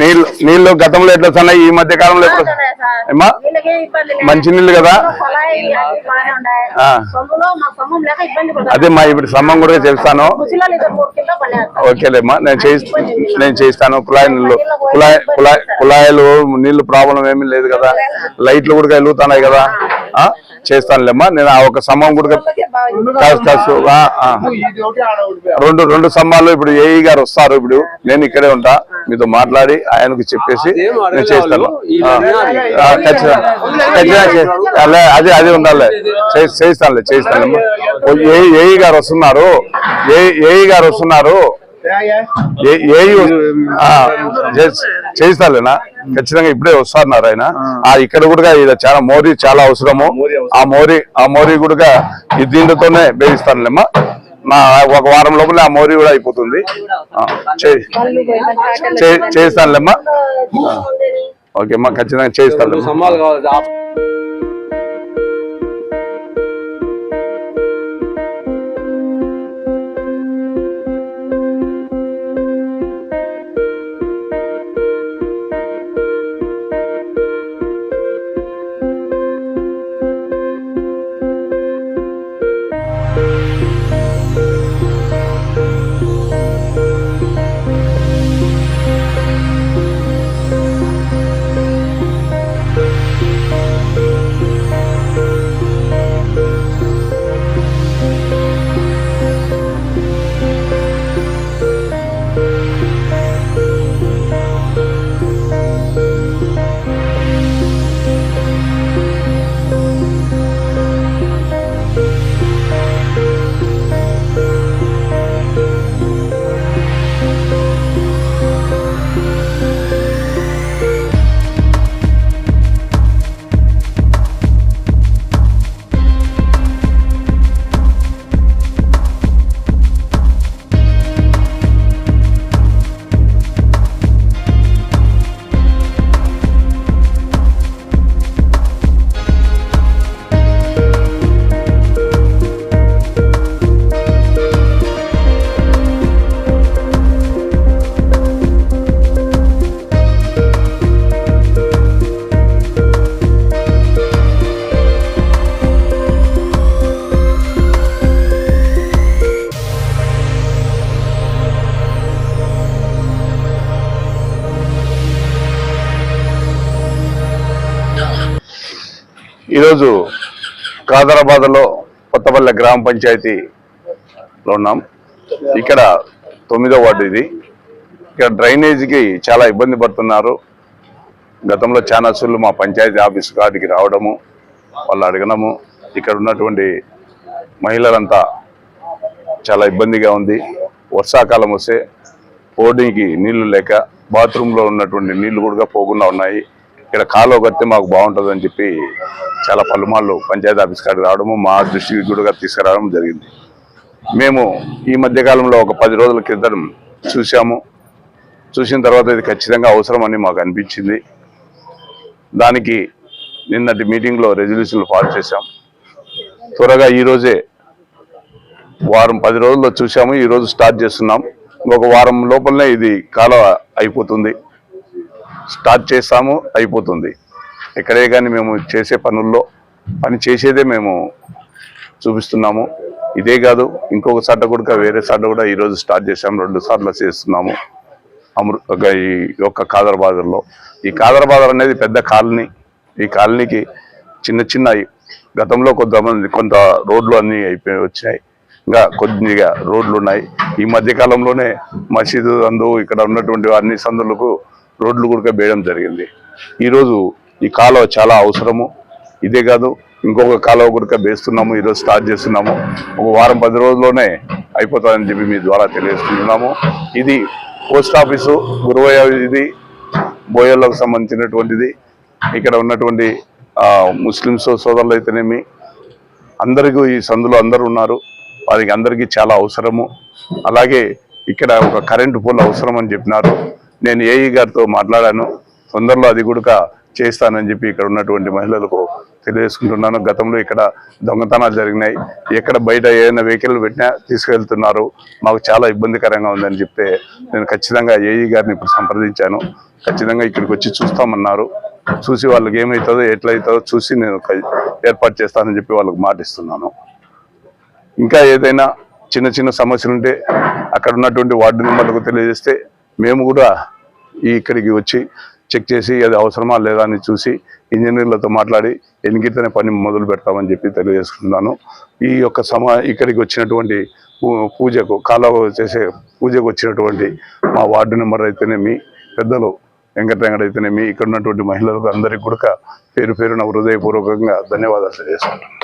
నీళ్ళు నీళ్ళు గతంలో ఎట్లా వస్తున్నాయి? ఈ మధ్య కాలంలో లేదు. మంచి నీళ్ళు కదా. అదే మా ఇప్పుడు సమ్మం కూడా చేస్తాను. ఓకేలేమ్మా నేను చేయి నేను చేస్తాను. కుళాయి నీళ్ళు కుళాయి కుళాయి కుళాయిలు నీళ్ళు ప్రాబ్లం ఏమీ లేదు కదా. లైట్లు కూడా వెలుగుతున్నాయి కదా. చేస్తానులేమ్మా నేను ఆ ఒక సమ్మం కూడా. రెండు రెండు స్తంభాలు ఇప్పుడు ఏఈ గారు వస్తారు ఇప్పుడు. నేను ఇక్కడే ఉంటా. మీతో మాట్లాడి ఆయనకు చెప్పేసి నేను చేస్తాను. అదే అదే ఉండాలి. చే- చేస్తానులే చేస్తానులేమ్మా ఏ ఏఈ గారు వస్తున్నారు. ఏ ఏఈ గారు వస్తున్నారు. చేయిస్తాలేనా ఖచ్చితంగా ఇప్పుడే వస్తున్నారు ఆయన ఆ. ఇక్కడ కూడా ఇది చాలా మోరీ చాలా అవసరము. ఆ మోరీ ఆ మోరీ కూడా ఈ దీంట్తోనే వేయిస్తానులేమ్మా నా ఒక వారం లోపల ఆ మోరీ కూడా అయిపోతుంది. చేయిస్తానులేమ్మా ఓకే అమ్మా ఖచ్చితంగా చేయిస్తాను ఈరోజు కాదరాబాద్లో కొత్తపల్లె గ్రామ పంచాయతీలో ఉన్నాం. ఇక్కడ తొమ్మిదో వార్డు ఇది. ఇక్కడ డ్రైనేజీకి చాలా ఇబ్బంది పడుతున్నారు. గతంలో చాలా సార్లు మా పంచాయతీ ఆఫీస్ కాడికి రావడము వాళ్ళు అడగడము ఇక్కడ ఉన్నటువంటి మహిళలంతా చాలా ఇబ్బందిగా ఉంది. వర్షాకాలం వస్తే బోర్డింగ్కి నీళ్ళు లేక బాత్రూంలో ఉన్నటువంటి నీళ్ళు కూడా పోకుండా ఉన్నాయి. ఇక్కడ కాలువ కడితే మాకు బాగుంటుందని చెప్పి చాలా పలుమార్లు పంచాయతీ ఆఫీస్ కాడికి రావడము మా దృష్టికి కూడా తీసుకురావడం జరిగింది. మేము ఈ మధ్యకాలంలో ఒక పది రోజుల క్రితం చూసాము చూసిన తర్వాత ఇది ఖచ్చితంగా అవసరమని మాకు అనిపించింది. దానికి నిన్నటి మీటింగ్లో రెజల్యూషన్లు పాస్ చేశాం. త్వరగా ఈరోజే వారం పది రోజుల్లో చూసాము ఈరోజు స్టార్ట్ చేస్తున్నాం. ఒక వారం లోపలనే ఇది కాలువ అయిపోతుంది. స్టార్ట్ చేస్తాము అయిపోతుంది. ఎక్కడే కానీ మేము చేసే పనుల్లో పని చేసేదే మేము చూపిస్తున్నాము. ఇదే కాదు ఇంకొక సడ్డ కూడా వేరే సడ్డ కూడా ఈరోజు స్టార్ట్ చేసాము రెండు సార్లు చేస్తున్నాము. అమృ ఒక ఈ యొక్క కాదరబాదర్లో ఈ కాదరబాదర్ అనేది పెద్ద కాలనీ. ఈ కాలనీకి చిన్న చిన్న గతంలో కొంతమంది కొంత రోడ్లు అన్నీ అయిపోయి వచ్చాయి. ఇంకా కొద్దిగా రోడ్లు ఉన్నాయి. ఈ మధ్యకాలంలోనే మసీదు అందు ఇక్కడ ఉన్నటువంటి అన్ని సందులకు రోడ్లు కూడా వేయడం జరిగింది. ఈరోజు ఈ కాలువ చాలా అవసరము. ఇదే కాదు ఇంకొక కాలువ కూడా వేస్తున్నాము ఈరోజు స్టార్ట్ చేస్తున్నాము. ఒక వారం పది రోజుల్లోనే అయిపోతుందని చెప్పి మీ ద్వారా తెలియజేస్తున్నాము. ఇది పోస్ట్ ఆఫీసు గురువయ్య ఇది బోయల్లోకి సంబంధించినటువంటిది. ఇక్కడ ఉన్నటువంటి ముస్లిమ్స్ సోదరులు అయితేనేమి అందరికీ ఈ సందులో అందరూ ఉన్నారు. వారికి అందరికీ చాలా అవసరము. అలాగే ఇక్కడ ఒక కరెంటు పోల్ అవసరం అని చెప్పినారు. నేను ఏఈ గారితో మాట్లాడాను. తొందరలో అది కూడా చేస్తానని చెప్పి ఇక్కడ ఉన్నటువంటి మహిళలకు తెలియజేసుకుంటున్నాను. గతంలో ఇక్కడ దొంగతనాలు జరిగినాయి. ఎక్కడ బయట ఏదైనా వెహికల్ పెట్టినా తీసుకెళ్తున్నారు. మాకు చాలా ఇబ్బందికరంగా ఉందని చెప్తే నేను ఖచ్చితంగా ఏఈ గారిని ఇప్పుడు సంప్రదించాను. ఖచ్చితంగా ఇక్కడికి వచ్చి చూస్తామన్నారు. చూసి వాళ్ళకి ఏమవుతుందో ఎట్లయితుందో చూసి నేను ఏర్పాటు చేస్తానని చెప్పి వాళ్ళకి మాటిస్తున్నాను ఇంకా ఏదైనా చిన్న చిన్న సమస్యలుంటే అక్కడ ఉన్నటువంటి వార్డు మెంబర్లకు తెలియజేస్తే మేము కూడా ఈ ఇక్కడికి వచ్చి చెక్ చేసి అది అవసరమా లేదా అని చూసి ఇంజనీర్లతో మాట్లాడి ఎన్నికైతేనే పని మొదలు పెడతామని చెప్పి తెలియజేసుకున్నాను ఈ యొక్క సమా ఇక్కడికి వచ్చినటువంటి పూ- పూజకు కాలువ చేసే పూజకు వచ్చినటువంటి మా వార్డు నెంబర్ అయితేనేమి పెద్దలు వెంకటరెంగడు అయితేనేమి ఇక్కడ ఉన్నటువంటి మహిళలకు అందరికీ కూడా పేరు పేరున హృదయపూర్వకంగా ధన్యవాదాలు తెలియజేసుకుంటున్నాను.